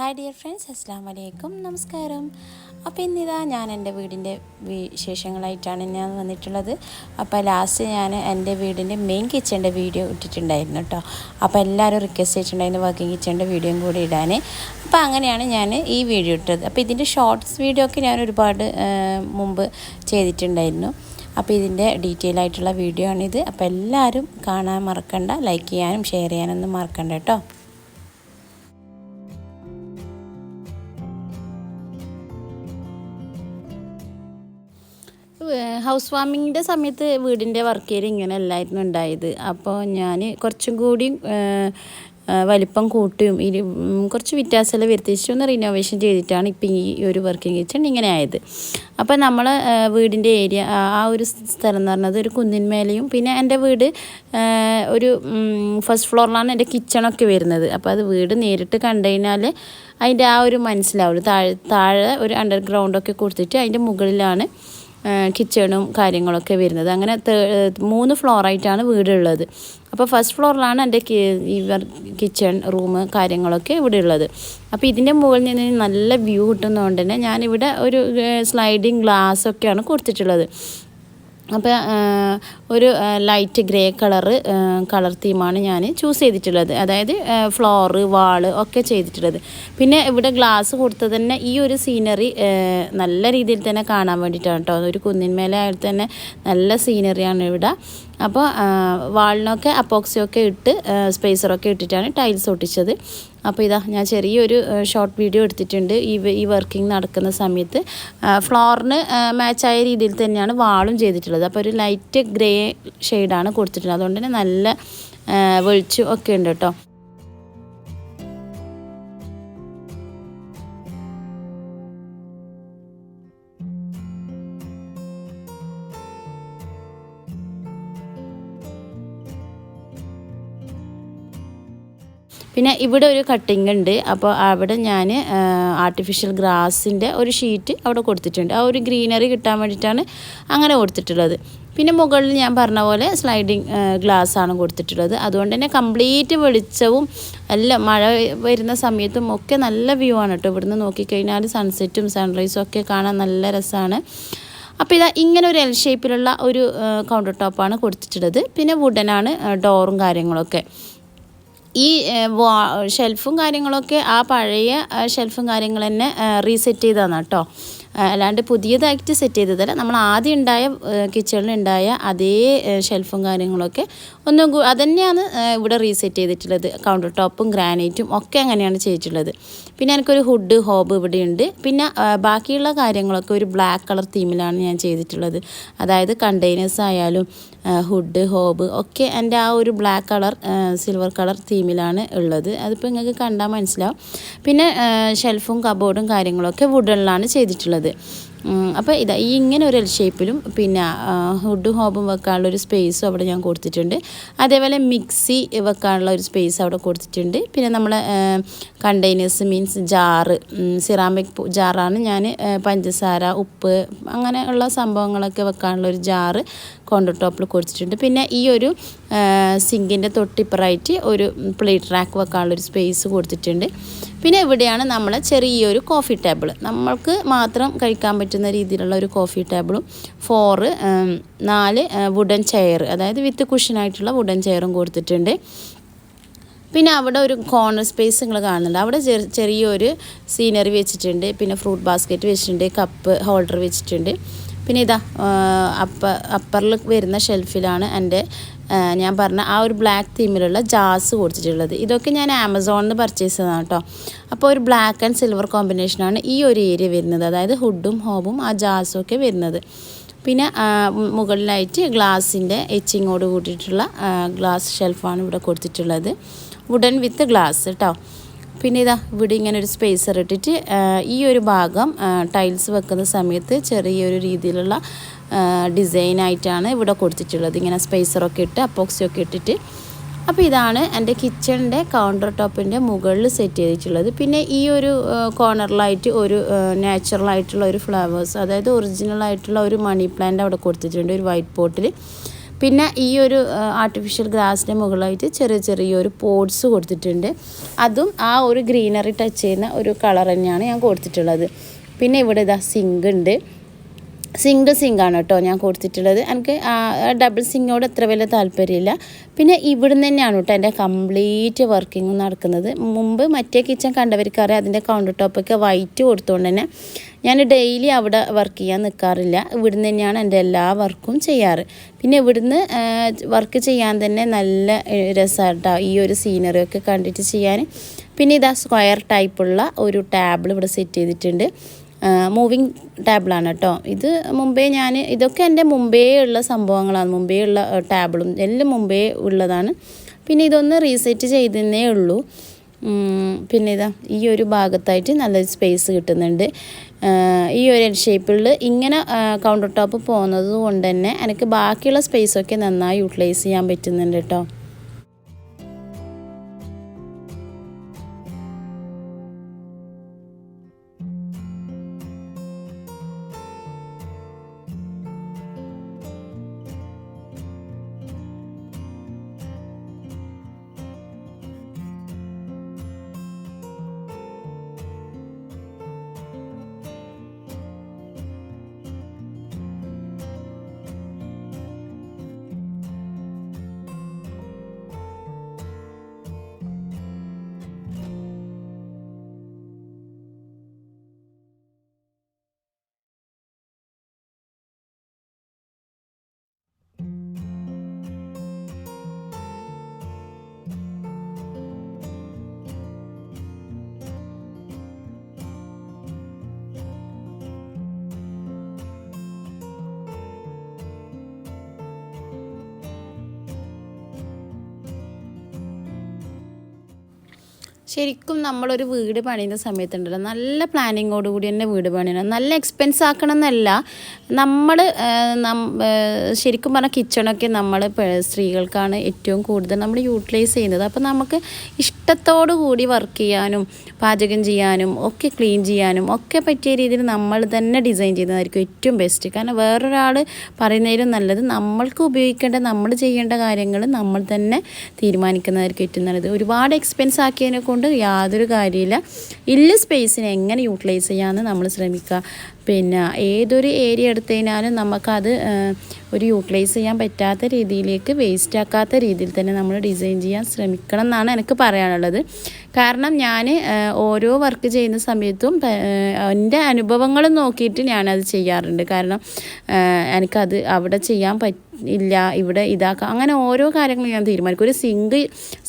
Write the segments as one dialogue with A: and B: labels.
A: Hi dear friends അസ്സാം വലൈക്കും നമസ്കാരം അപ്പോൾ ഇന്നിതാ ഞാൻ എന്റെ വീടിന്റെ വിശേഷങ്ങളായിട്ടാണ് ഞാൻ വന്നിട്ടുള്ളത്. അപ്പോൾ ലാസ്റ്റ് ഞാൻ എന്റെ വീടിന്റെ മെയിൻ കിച്ചന്റെ വീഡിയോ ഇട്ടിട്ടുണ്ടായിരുന്നു കേട്ടോ അപ്പോൾ എല്ലാവരും റിക്വസ്റ്റ് ചെയ്തിട്ടുണ്ടായിരുന്നു വർക്കിംഗ് കിച്ചന്റെ വീഡിയോയും കൂടി ഇടാൻ. അപ്പോൾ അങ്ങനെയാണ് ഞാൻ ഈ വീഡിയോ ഇട്ടത്. അപ്പോൾ ഇതിന്റെ ഷോർട്സ് വീഡിയോ ഒക്കെ ഞാൻ ഒരുപാട് മുമ്പ് ചെയ്തിട്ടുണ്ടായിരുന്നു. അപ്പോൾ ഇതിന്റെ ഡീറ്റെയിൽ ആയിട്ടുള്ള വീഡിയോ ആണിത്. അപ്പോൾ എല്ലാവരും കാണാൻ മറക്കണ്ട. ലൈക്ക് ചെയ്യാനും ഷെയർ ചെയ്യാനൊന്നും മറക്കണ്ട കേട്ടോ ഹൗസ് വാമിങ്ങിന്റെ സമയത്ത് വീടിന്റെ വർക്ക് ഏരിയ ഇങ്ങനെ അല്ലായിരുന്നു ഉണ്ടായത്. അപ്പോൾ ഞാൻ കുറച്ചും കൂടി വലിപ്പം കൂട്ടിയും ഇരു കുറച്ച് വ്യത്യാസമെല്ലാം വ്യത്യസിച്ചു ഒന്ന് റിനോവേഷൻ ചെയ്തിട്ടാണ് ഇപ്പം ഈ ഒരു വർക്കിംഗ് കിച്ചൺ ഇങ്ങനെ ആയത്. അപ്പോൾ നമ്മൾ വീടിന്റെ ഏരിയ ആ ഒരു സ്ഥലം എന്ന് പറഞ്ഞത് ഒരു കുന്നിന്മേലെയും പിന്നെ എന്റെ വീട് ഒരു ഫസ്റ്റ് ഫ്ലോറിലാണ് എന്റെ കിച്ചണൊക്കെ വരുന്നത്. അപ്പോൾ അത് വീട് നേരിട്ട് കണ്ടു കഴിഞ്ഞാൽ അതിന്റെ ആ ഒരു മനസ്സിലാവുള്ളൂ. താഴെ താഴെ ഒരു അണ്ടർഗ്രൗണ്ടൊക്കെ കൊടുത്തിട്ട് അതിന്റെ മുകളിലാണ് കിച്ചണും കാര്യങ്ങളൊക്കെ വരുന്നത്. അങ്ങനെ മൂന്ന് ഫ്ലോറായിട്ടാണ് വീടുള്ളത്. അപ്പോൾ ഫസ്റ്റ് ഫ്ലോറിലാണ് എന്റെ ഇവർ കിച്ചൺ റൂം കാര്യങ്ങളൊക്കെ ഇവിടെ ഉള്ളത്. അപ്പോൾ ഇതിന്റെ മുകളിൽ നിന്ന് നല്ല വ്യൂ കിട്ടുന്നതുകൊണ്ട് തന്നെ ഞാനിവിടെ ഒരു സ്ലൈഡിങ് ഗ്ലാസ് ഒക്കെയാണ് കൊടുത്തിട്ടുള്ളത്. അപ്പോൾ ഒരു ലൈറ്റ് ഗ്രേ കളറ് കളർ തീമാണ് ഞാൻ ചൂസ് ചെയ്തിട്ടുള്ളത്. അതായത് ഫ്ലോറ് വാൾ ഒക്കെ ചെയ്തിട്ടുള്ളത്. പിന്നെ ഇവിടെ ഗ്ലാസ് കൊടുത്തത് തന്നെ ഈ ഒരു സീനറി നല്ല രീതിയിൽ തന്നെ കാണാൻ വേണ്ടിയിട്ടാണ് കേട്ടോ ഒരു കുന്നിന്മേലെ ആയിട്ട് തന്നെ നല്ല സീനറിയാണ് ഇവിടെ. അപ്പോൾ വാളിനൊക്കെ അപ്പോക്സിയൊക്കെ ഇട്ട് സ്പേസറൊക്കെ ഇട്ടിട്ടാണ് ടൈൽസ് ഒട്ടിച്ചത്. അപ്പോൾ ഇതാ ഞാൻ ചെറിയൊരു ഷോർട്ട് വീഡിയോ എടുത്തിട്ടുണ്ട്. ഈ ഈ വർക്കിംഗ് നടക്കുന്ന സമയത്ത് ഫ്ലോറിന് മാച്ചായ രീതിയിൽ തന്നെയാണ് വാളും ചെയ്തിട്ടുള്ളത്. അപ്പോൾ ഒരു ലൈറ്റ് ഗ്രേ ഷെയ്ഡാണ് കൊടുത്തിട്ടുള്ളത്. അതുകൊണ്ട് തന്നെ നല്ല വെളിച്ചം ഒക്കെ ഉണ്ട് കേട്ടോ. പിന്നെ ഇവിടെ ഒരു കട്ടിങ് ഉണ്ട്. അപ്പോൾ അവിടെ ഞാൻ ആർട്ടിഫിഷ്യൽ ഗ്രാസിന്റെ ഒരു ഷീറ്റ് അവിടെ കൊടുത്തിട്ടുണ്ട്. ആ ഒരു ഗ്രീനറി കിട്ടാൻ വേണ്ടിയിട്ടാണ് അങ്ങനെ കൊടുത്തിട്ടുള്ളത്. പിന്നെ മുകളിൽ ഞാൻ പറഞ്ഞ പോലെ സ്ലൈഡിങ് ഗ്ലാസ് ആണ് കൊടുത്തിട്ടുള്ളത്. അതുകൊണ്ട് തന്നെ കംപ്ലീറ്റ് വെളിച്ചവും എല്ലാം മഴ വരുന്ന സമയത്തും ഒക്കെ നല്ല വ്യൂ ആണ് കേട്ടോ. ഇവിടുന്ന് നോക്കിക്കഴിഞ്ഞാൽ സൺസെറ്റും സൺറൈസും ഒക്കെ കാണാൻ നല്ല രസമാണ് അപ്പോൾ ഇതാ ഇങ്ങനെ ഒരു എൽ ഷേപ്പിലുള്ള ഒരു കൗണ്ടർ ടോപ്പാണ് കൊടുത്തിട്ടുള്ളത്. പിന്നെ വുഡനാണ് ഡോറും കാര്യങ്ങളൊക്കെ. ഈ ഷെൽഫും കാര്യങ്ങളൊക്കെ ആ പഴയ ഷെൽഫും കാര്യങ്ങൾ തന്നെ റീസെറ്റ് ചെയ്തതാണ് കേട്ടോ. അല്ലാണ്ട് പുതിയതായിട്ട് സെറ്റ് ചെയ്തതല്ല. നമ്മൾ ആദ്യം ഉണ്ടായ കിച്ചണിൽ ഉണ്ടായ അതേ ഷെൽഫും കാര്യങ്ങളൊക്കെ ഒന്നും അതന്നെയാണ് ഇവിടെ റീസെറ്റ് ചെയ്തിട്ടുള്ളത്. കൗണ്ടർ ടോപ്പും ഗ്രാനൈറ്റും ഒക്കെ അങ്ങനെയാണ് ചെയ്തിട്ടുള്ളത്. പിന്നെ എനിക്കൊരു ഹുഡ് ഹോബ് ഇവിടെയുണ്ട്. പിന്നെ ബാക്കിയുള്ള കാര്യങ്ങളൊക്കെ ഒരു ബ്ലാക്ക് കളർ തീമിലാണ് ഞാൻ ചെയ്തിട്ടുള്ളത്. അതായത് കണ്ടെയ്നേഴ്സ് ആയാലും ഹുഡ് ഹോബ് ഒക്കെ എന്റെ ആ ഒരു ബ്ലാക്ക് കളർ സിൽവർ കളർ തീമിലാണ് ഉള്ളത്. അതിപ്പോൾ നിങ്ങൾക്ക് കണ്ടാൽ മനസ്സിലാവും. പിന്നെ ഷെൽഫും കബോർഡും കാര്യങ്ങളൊക്കെ വുഡനിലാണ് ചെയ്തിട്ടുള്ളത്. അപ്പോൾ ഇതാ ഈ ഇങ്ങനെ ഒരു എൽ ഷേപ്പിലും പിന്നെ ഹുഡും ഹോബും വെക്കാനുള്ള ഒരു സ്പേസും അവിടെ ഞാൻ കൊടുത്തിട്ടുണ്ട്. അതേപോലെ മിക്സി വെക്കാനുള്ള ഒരു സ്പേസ് അവിടെ കൊടുത്തിട്ടുണ്ട്. പിന്നെ നമ്മൾ കണ്ടെയ്നേഴ്സ് മീൻസ് ജാറ് സിറാമിക് ജാറാണ് ഞാൻ പഞ്ചസാര ഉപ്പ് അങ്ങനെയുള്ള സംഭവങ്ങളൊക്കെ വെക്കാനുള്ള ഒരു ജാറ് കൗണ്ടർ ടോപ്പിൽ കൊടുത്തിട്ടുണ്ട്. പിന്നെ ഈ ഒരു സിങ്കിന്റെ തൊട്ടിപ്പുറമായിട്ട് ഒരു പ്ലേറ്റ് റാക്ക് വെക്കാനുള്ള ഒരു സ്പേസ് കൊടുത്തിട്ടുണ്ട്. പിന്നെ ഇവിടെയാണ് നമ്മൾ ചെറിയൊരു കോഫി ടേബിൾ നമ്മൾക്ക് മാത്രം കഴിക്കാൻ പറ്റുന്ന രീതിയിലുള്ള ഒരു കോഫി ടേബിളും ഫോറ് നാല് വുഡൻ ചെയർ അതായത് വിത്ത് കുഷനായിട്ടുള്ള വുഡൻ ചെയറും കൊടുത്തിട്ടുണ്ട്. പിന്നെ അവിടെ ഒരു കോർണർ സ്പേസ് നിങ്ങൾ കാണുന്നുണ്ട്. അവിടെ ചെറി ചെറിയൊരു സീനറി വെച്ചിട്ടുണ്ട്. പിന്നെ ഫ്രൂട്ട് ബാസ്ക്കറ്റ് വെച്ചിട്ടുണ്ട് കപ്പ് ഹോൾഡർ വെച്ചിട്ടുണ്ട്. പിന്നെ ഇതാ അപ്പ അപ്പറിൽ വരുന്ന ഷെൽഫിലാണ് എന്റെ ഞാൻ പറഞ്ഞ ആ ഒരു ബ്ലാക്ക് തീമിലുള്ള ജാസ് കൊടുത്തിട്ടുള്ളത്. ഇതൊക്കെ ഞാൻ ആമസോണിൽ നിന്ന് പർച്ചേസ് ചെയ്തതാണ് കേട്ടോ അപ്പോൾ ഒരു ബ്ലാക്ക് ആൻഡ് സിൽവർ കോമ്പിനേഷനാണ് ഈ ഒരു ഏരിയ വരുന്നത്. അതായത് ഹുഡും ഹോബും ആ ജാസും ഒക്കെ വരുന്നത്. പിന്നെ മുകളിലായിട്ട് ഗ്ലാസിന്റെ എച്ചിങ്ങോട് കൂട്ടിയിട്ടുള്ള ഗ്ലാസ് ഷെൽഫാണ് ഇവിടെ കൊടുത്തിട്ടുള്ളത്. വുഡൻ വിത്ത് ഗ്ലാസ് കേട്ടോ പിന്നെ ഇതാ ഇവിടെ ഇങ്ങനെ ഒരു സ്പേസർ ഇട്ടിട്ട് ഈ ഒരു ഭാഗം ടൈൽസ് വെക്കുന്ന സമയത്ത് ചെറിയൊരു രീതിയിലുള്ള ഡിസൈനായിട്ടാണ് ഇവിടെ കൊടുത്തിട്ടുള്ളത്. ഇങ്ങനെ സ്പേസറൊക്കെ ഇട്ട് അപ്പോക്സിയൊക്കെ ഇട്ടിട്ട്. അപ്പോൾ ഇതാണ് എന്റെ കിച്ചണിന്റെ കൗണ്ടർ ടോപ്പിന്റെ മുകളിൽ സെറ്റ് ചെയ്തിട്ടുള്ളത്. പിന്നെ ഈ ഒരു കോർണറിലായിട്ട് ഒരു നാച്ചുറലായിട്ടുള്ള ഒരു ഫ്ലവേഴ്സ് അതായത് ഒറിജിനൽ ആയിട്ടുള്ള ഒരു മണി പ്ലാന്റ് അവിടെ കൊടുത്തിട്ടുണ്ട് ഒരു വൈറ്റ് പോട്ടിൽ പിന്നെ ഈ ഒരു ആർട്ടിഫിഷ്യൽ ഗ്രാസിന്റെ മുകളിലായിട്ട് ചെറിയ ചെറിയൊരു പോഡ്സ് കൊടുത്തിട്ടുണ്ട്. അതും ആ ഒരു ഗ്രീനറി ടച്ച് ചെയ്യുന്ന ഒരു കളർ തന്നെയാണ് ഞാൻ കൊടുത്തിട്ടുള്ളത്. പിന്നെ ഇവിടെ ഇതാ സിങ്ക് ഉണ്ട്. സിംഗിൾ സിങ്കാണ് കേട്ടോ ഞാൻ കൊടുത്തിട്ടുള്ളത്. എനിക്ക് ഡബിൾ സിങ്ങോട് അത്ര വലിയ താല്പര്യമില്ല. പിന്നെ ഇവിടുന്ന് തന്നെയാണ് കേട്ടോ എന്റെ കംപ്ലീറ്റ് വർക്കിംഗ് നടക്കുന്നത്. മുമ്പ് മറ്റേ കിച്ചൺ കണ്ടവർക്കറിയാം അതിന്റെ കൗണ്ടർ ടോപ്പൊക്കെ വൈറ്റ് കൊടുത്തുകൊണ്ട് തന്നെ ഞാൻ ഡെയിലി അവിടെ വർക്ക് ചെയ്യാൻ നിൽക്കാറില്ല ഇവിടുന്ന് തന്നെയാണ് എന്റെ എല്ലാ വർക്കും ചെയ്യാറ്. പിന്നെ ഇവിടുന്ന് വർക്ക് ചെയ്യാൻ തന്നെ നല്ല രസമായിട്ടാണ് ഈ ഒരു സീനറി ഒക്കെ കണ്ടിട്ട് ചെയ്യാൻ. പിന്നെ ഇതാ സ്ക്വയർ ടൈപ്പുള്ള ഒരു ടാബിൾ ഇവിടെ സെറ്റ് ചെയ്തിട്ടുണ്ട്. മൂവിങ് ടേബിളാണ് കേട്ടോ. ഇത് മുമ്പേ ഞാൻ ഇതൊക്കെ എന്റെ മുമ്പേ ഉള്ള സംഭവങ്ങളാണ്. മുമ്പേ ഉള്ള ടേബിളും എല്ലാം മുമ്പേ ഉള്ളതാണ്. പിന്നെ ഇതൊന്ന് റീസെറ്റ് ചെയ്തേ ഉള്ളൂ. പിന്നെ ഇതാ ഈ ഒരു ഭാഗത്തായിട്ട് നല്ലൊരു സ്പേസ് കിട്ടുന്നുണ്ട്. ഈ ഒരു ഷേപ്പിൽ ഇങ്ങനെ കൗണ്ടർ ടോപ്പ് പോകുന്നത് കൊണ്ട് തന്നെ എനിക്ക് ബാക്കിയുള്ള സ്പേസൊക്കെ നന്നായി യൂട്ടിലൈസ് ചെയ്യാൻ പറ്റുന്നുണ്ട് കേട്ടോ. ശരിക്കും നമ്മളൊരു വീട് പണിയുന്ന സമയത്തുണ്ടല്ലോ നല്ല പ്ലാനിങ്ങോട് കൂടി തന്നെ വീട് പണിയണം. നല്ല എക്സ്പെൻസ് ആക്കണം എന്നല്ല നമ്മൾ ശരിക്കും പറഞ്ഞാൽ കിച്ചണൊക്കെ നമ്മൾ സ്ത്രീകൾക്കാണ് ഏറ്റവും കൂടുതൽ നമ്മൾ യൂട്ടിലൈസ് ചെയ്യുന്നത്. അപ്പോൾ നമുക്ക് ഇഷ്ടത്തോടു കൂടി വർക്ക് ചെയ്യാനും പാചകം ചെയ്യാനും ഒക്കെ ക്ലീൻ ചെയ്യാനും ഒക്കെ പറ്റിയ രീതിയിൽ നമ്മൾ തന്നെ ഡിസൈൻ ചെയ്യുന്നതായിരിക്കും ഏറ്റവും ബെസ്റ്റ് കാരണം വേറൊരാൾ പറയുന്നതിലും നല്ലത് നമ്മൾക്ക് ഉപയോഗിക്കേണ്ട നമ്മൾ ചെയ്യേണ്ട കാര്യങ്ങൾ നമ്മൾ തന്നെ തീരുമാനിക്കുന്നതായിരിക്കും ഏറ്റവും നല്ലത്. ഒരുപാട് എക്സ്പെൻസ് ആക്കിയതിനെ കൊണ്ട് യാതൊരു കാര്യമില്ല. ഇല്ല സ്പേസിനെ എങ്ങനെ യൂട്ടിലൈസ് ചെയ്യാമെന്ന് നമ്മൾ ശ്രമിക്കുക. പിന്നെ ഏതൊരു ഏരിയ എടുത്തു കഴിഞ്ഞാലും നമുക്കത് ഒരു യൂട്ടിലൈസ് ചെയ്യാൻ പറ്റാത്ത രീതിയിലേക്ക് വേസ്റ്റ് ആക്കാത്ത രീതിയിൽ തന്നെ നമ്മൾ ഡിസൈൻ ചെയ്യാൻ ശ്രമിക്കണം എന്നാണ് എനിക്ക് പറയാനുള്ളത്. കാരണം ഞാൻ ഓരോ വർക്ക് ചെയ്യുന്ന സമയത്തും എന്റെ അനുഭവങ്ങൾ നോക്കിയിട്ട് ഞാനത് ചെയ്യാറുണ്ട്. കാരണം എനിക്കത് അവിടെ ചെയ്യാൻ പറ്റും ഇല്ല ഇവിടെ ഇതാക്കാം അങ്ങനെ ഓരോ കാര്യങ്ങളും ഞാൻ തീരുമാനിക്കും. ഒരു സിങ്ക്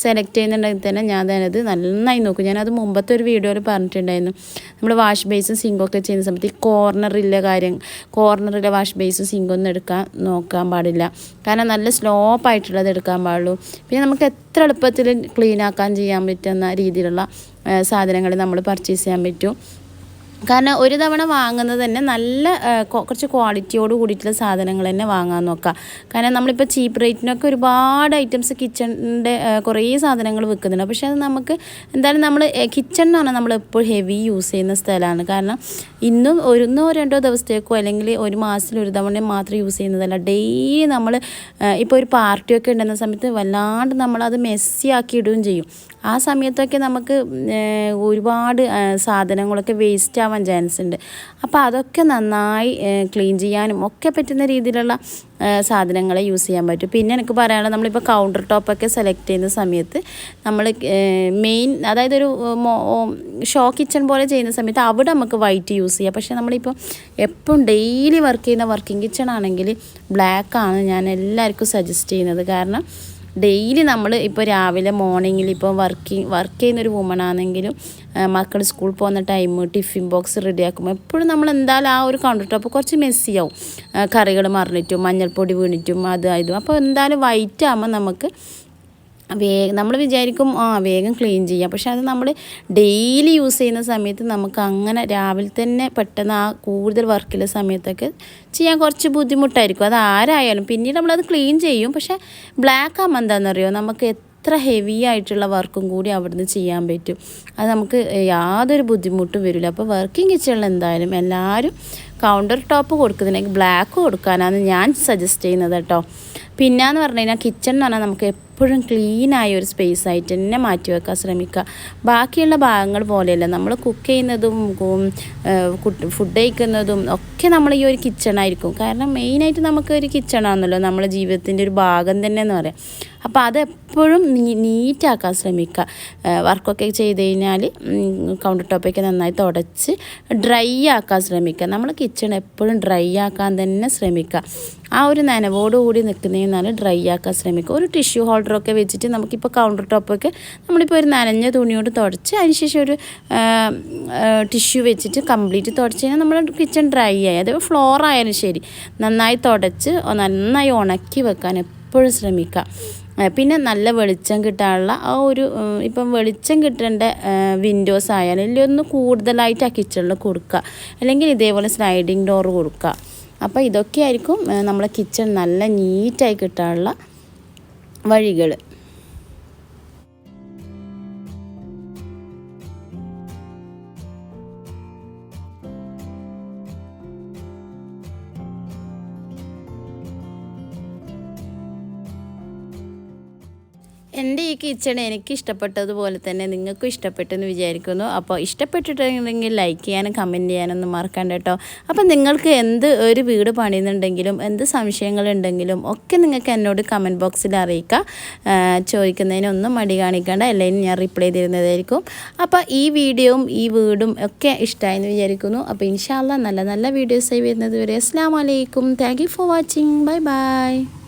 A: സെലക്ട് ചെയ്യുന്നുണ്ടെങ്കിൽ തന്നെ ഞാൻ അതിനത് നന്നായി നോക്കും. ഞാനത് മുമ്പത്തെ ഒരു വീഡിയോയിൽ പറഞ്ഞിട്ടുണ്ടായിരുന്നു. നമ്മൾ വാഷ് ബേസും സിങ്കൊക്കെ ചെയ്യുന്ന സമയത്ത് ഈ കോർണറിലെ കാര്യം കോർണറിലെ വാഷ് ബേസും സിങ്കൊന്നും എടുക്കാൻ നോക്കാൻ പാടില്ല. കാരണം നല്ല സ്ലോപ്പ് ആയിട്ടുള്ളത് എടുക്കാൻ പാടുള്ളൂ. പിന്നെ നമുക്ക് എത്ര എളുപ്പത്തിൽ ക്ലീൻ ആക്കാൻ ചെയ്യാൻ പറ്റുന്ന രീതിയിലുള്ള സാധനങ്ങൾ നമ്മൾ പർച്ചേസ് ചെയ്യാൻ പറ്റും. കാരണം ഒരു തവണ വാങ്ങുന്നത് തന്നെ നല്ല കുറച്ച് ക്വാളിറ്റിയോട് കൂടിയിട്ടുള്ള സാധനങ്ങൾ തന്നെ വാങ്ങാൻ നോക്കുക കാരണം നമ്മളിപ്പോൾ ചീപ്പ് റേറ്റിനൊക്കെ ഒരുപാട് ഐറ്റംസ് കിച്ചണിന്റെ കുറേ സാധനങ്ങൾ വെക്കുന്നുണ്ട്. പക്ഷേ അത് നമുക്ക് എന്തായാലും നമ്മൾ പറഞ്ഞാൽ നമ്മൾ എപ്പോഴും ഹെവി യൂസ് ചെയ്യുന്ന സ്ഥലമാണ്. കാരണം ഇന്നും ഒരുന്നോ രണ്ടോ ദിവസത്തേക്കോ അല്ലെങ്കിൽ ഒരു മാസത്തിൽ ഒരു തവണ മാത്രം യൂസ് ചെയ്യുന്നതല്ല. ഡെയിലി നമ്മൾ ഇപ്പോൾ ഒരു പാർട്ടിയൊക്കെ ഉണ്ടെന്ന സമയത്ത് വല്ലാണ്ട് നമ്മളത് മെസ്സിയാക്കി ഇടുകയും ചെയ്യും. ആ സമയത്തൊക്കെ നമുക്ക് ഒരുപാട് സാധനങ്ങളൊക്കെ വേസ്റ്റ് ആവാൻ ചാൻസ് ഉണ്ട്. അപ്പോൾ അതൊക്കെ നന്നായി ക്ലീൻ ചെയ്യാനും ഒക്കെ പറ്റുന്ന രീതിയിലുള്ള സാധനങ്ങളെ യൂസ് ചെയ്യാൻ പറ്റും. പിന്നെ എനിക്ക് പറയാനുള്ളത് നമ്മളിപ്പോൾ കൗണ്ടർ ടോപ്പൊക്കെ സെലക്ട് ചെയ്യുന്ന സമയത്ത് നമ്മൾ മെയിൻ അതായത് ഒരു ഷോ കിച്ചൺ പോലെ ചെയ്യുന്ന സമയത്ത് അവിടെ നമുക്ക് വൈറ്റ് യൂസ് ചെയ്യാം. പക്ഷേ നമ്മളിപ്പോൾ എപ്പോഴും ഡെയിലി വർക്ക് ചെയ്യുന്ന വർക്കിംഗ് കിച്ചൺ ആണെങ്കിൽ ബ്ലാക്കാണ് ഞാൻ എല്ലാവർക്കും സജസ്റ്റ് ചെയ്യുന്നത്. കാരണം ഡെയിലി നമ്മൾ ഇപ്പോൾ രാവിലെ മോർണിംഗിൽ ഇപ്പോൾ വർക്കിംഗ് വർക്ക് ചെയ്യുന്നൊരു വുമൺ ആണെങ്കിലും മക്കൾ സ്കൂൾ പോകുന്ന ടൈം ടിഫിൻ ബോക്സ് റെഡിയാക്കുമ്പോൾ എപ്പോഴും നമ്മൾ എന്തായാലും ആ ഒരു കൗണ്ടർ ടോപ്പ് കുറച്ച് മെസ്സിയാവും കറികൾ മറിഞ്ഞിട്ടും മഞ്ഞൾപ്പൊടി വീണിട്ടും അത് ഇതും. അപ്പോൾ എന്തായാലും വൈറ്റ് ആകുമ്പോൾ നമുക്ക് വേഗം നമ്മൾ വിചാരിക്കും ആ വേഗം ക്ലീൻ ചെയ്യാം. പക്ഷെ അത് നമ്മൾ ഡെയിലി യൂസ് ചെയ്യുന്ന സമയത്ത് നമുക്ക് അങ്ങനെ രാവിലെ തന്നെ പെട്ടെന്ന് ആ കൂടുതൽ വർക്കുള്ള സമയത്തൊക്കെ ചെയ്യാൻ കുറച്ച് ബുദ്ധിമുട്ടായിരിക്കും. അത് ആരായാലും പിന്നീട് നമ്മളത് ക്ലീൻ ചെയ്യും. പക്ഷേ ബ്ലാക്ക് ആകുമ്പോൾ എന്താണെന്നറിയോ നമുക്ക് എത്ര ഹെവി ആയിട്ടുള്ള വർക്കും കൂടി അവിടുന്ന് ചെയ്യാൻ പറ്റും. അത് നമുക്ക് യാതൊരു ബുദ്ധിമുട്ടും വരില്ല. അപ്പോൾ വർക്കിംഗ് കിച്ചണിൽ എന്തായാലും എല്ലാവരും കൗണ്ടർ ടോപ്പ് കൊടുക്കുന്നതിനേക്ക് ബ്ലാക്ക് കൊടുക്കാനാണ് ഞാൻ സജസ്റ്റ് ചെയ്യുന്നത് കേട്ടോ. പിന്നെന്ന് പറഞ്ഞു കഴിഞ്ഞാൽ കിച്ചൺ എന്ന് പറഞ്ഞാൽ നമുക്ക് എപ്പോഴും ക്ലീനായ ഒരു സ്പേസ് ആയിട്ട് തന്നെ മാറ്റി വെക്കാൻ ശ്രമിക്കുക. ബാക്കിയുള്ള ഭാഗങ്ങൾ പോലെയല്ല. നമ്മൾ കുക്ക് ചെയ്യുന്നതും ഫുഡ് കഴിക്കുന്നതും ഒക്കെ നമ്മൾ ഈ ഒരു കിച്ചണായിരിക്കും കാരണം മെയിനായിട്ട് നമുക്ക് ഒരു കിച്ചണാണല്ലോ നമ്മുടെ ജീവിതത്തിന്റെ ഒരു ഭാഗം തന്നെ എന്ന് പറയാം. അപ്പോൾ അതെപ്പോഴും നീറ്റാക്കാൻ ശ്രമിക്കുക. വർക്കൊക്കെ ചെയ്ത് കഴിഞ്ഞാൽ കൗണ്ടർ ടോപ്പൊക്കെ നന്നായി തുടച്ച് ഡ്രൈ ആക്കാൻ ശ്രമിക്കുക. നമ്മൾ കിച്ചൺ എപ്പോഴും ഡ്രൈ ആക്കാൻ തന്നെ ശ്രമിക്കുക. ആ ഒരു നനവോടുകൂടി നിൽക്കുന്നതിനാൽ ഡ്രൈ ആക്കാൻ ശ്രമിക്കുക. ഒരു ടിഷ്യൂ ഹോൾഡറൊക്കെ വെച്ചിട്ട് നമുക്കിപ്പോൾ കൗണ്ടർ ടോപ്പൊക്കെ നമ്മളിപ്പോൾ ഒരു നനഞ്ഞ തുണിയോട് തുടച്ച് അതിനുശേഷം ഒരു ടിഷ്യൂ വെച്ചിട്ട് കംപ്ലീറ്റ് തുടച്ച് കഴിഞ്ഞാൽ നമ്മുടെ കിച്ചൺ ഡ്രൈ ആയി. അതേപോലെ ഫ്ലോർ ആയാലും ശരി. നന്നായി തുടച്ച് നന്നായി ഉണക്കി വെക്കാൻ എപ്പോഴും ശ്രമിക്കുക. പിന്നെ നല്ല വെളിച്ചം കിട്ടാനുള്ള ആ ഒരു ഇപ്പം വെളിച്ചം കിട്ടേണ്ട വിൻഡോസ് ആയാലും അല്ലെങ്കിൽ ഒന്ന് കൂടുതലായിട്ട് ആ കിച്ചണിൽ കൊടുക്കുക അല്ലെങ്കിൽ ഇതേപോലെ സ്ലൈഡിങ് ഡോർ കൊടുക്കുക അപ്പോൾ ഇതൊക്കെയായിരിക്കും നമ്മളെ കിച്ചൺ നല്ല നീറ്റായി കിട്ടാനുള്ള വഴികൾ എന്റെ ഈ കിച്ചൺ എനിക്ക് ഇഷ്ടപ്പെട്ടതുപോലെ തന്നെ നിങ്ങൾക്കും ഇഷ്ടപ്പെട്ടെന്ന് വിചാരിക്കുന്നു. അപ്പോൾ ഇഷ്ടപ്പെട്ടിട്ടുണ്ടെങ്കിൽ ലൈക്ക് ചെയ്യാനും കമന്റ് ചെയ്യാനൊന്നും മറക്കണ്ട കേട്ടോ. അപ്പോൾ നിങ്ങൾക്ക് എന്ത് ഒരു വീട് പണിയുന്നുണ്ടെങ്കിലും എന്ത് സംശയങ്ങളുണ്ടെങ്കിലും ഒക്കെ നിങ്ങൾക്ക് എന്നോട് കമന്റ് ബോക്സിൽ അറിയിക്കുക. ചോദിക്കുന്നതിനൊന്നും മടി കാണിക്കേണ്ട. അല്ലെങ്കിൽ ഞാൻ റിപ്ലൈ തരുന്നതായിരിക്കും. അപ്പോൾ ഈ വീഡിയോയും ഈ വീടും ഒക്കെ ഇഷ്ടമായെന്ന് വിചാരിക്കുന്നു. അപ്പോൾ ഇൻഷാല്ല നല്ല നല്ല വീഡിയോസായി വരുന്നത് വരെ. അസ്സാം വലൈക്കും thank you for watching bye bye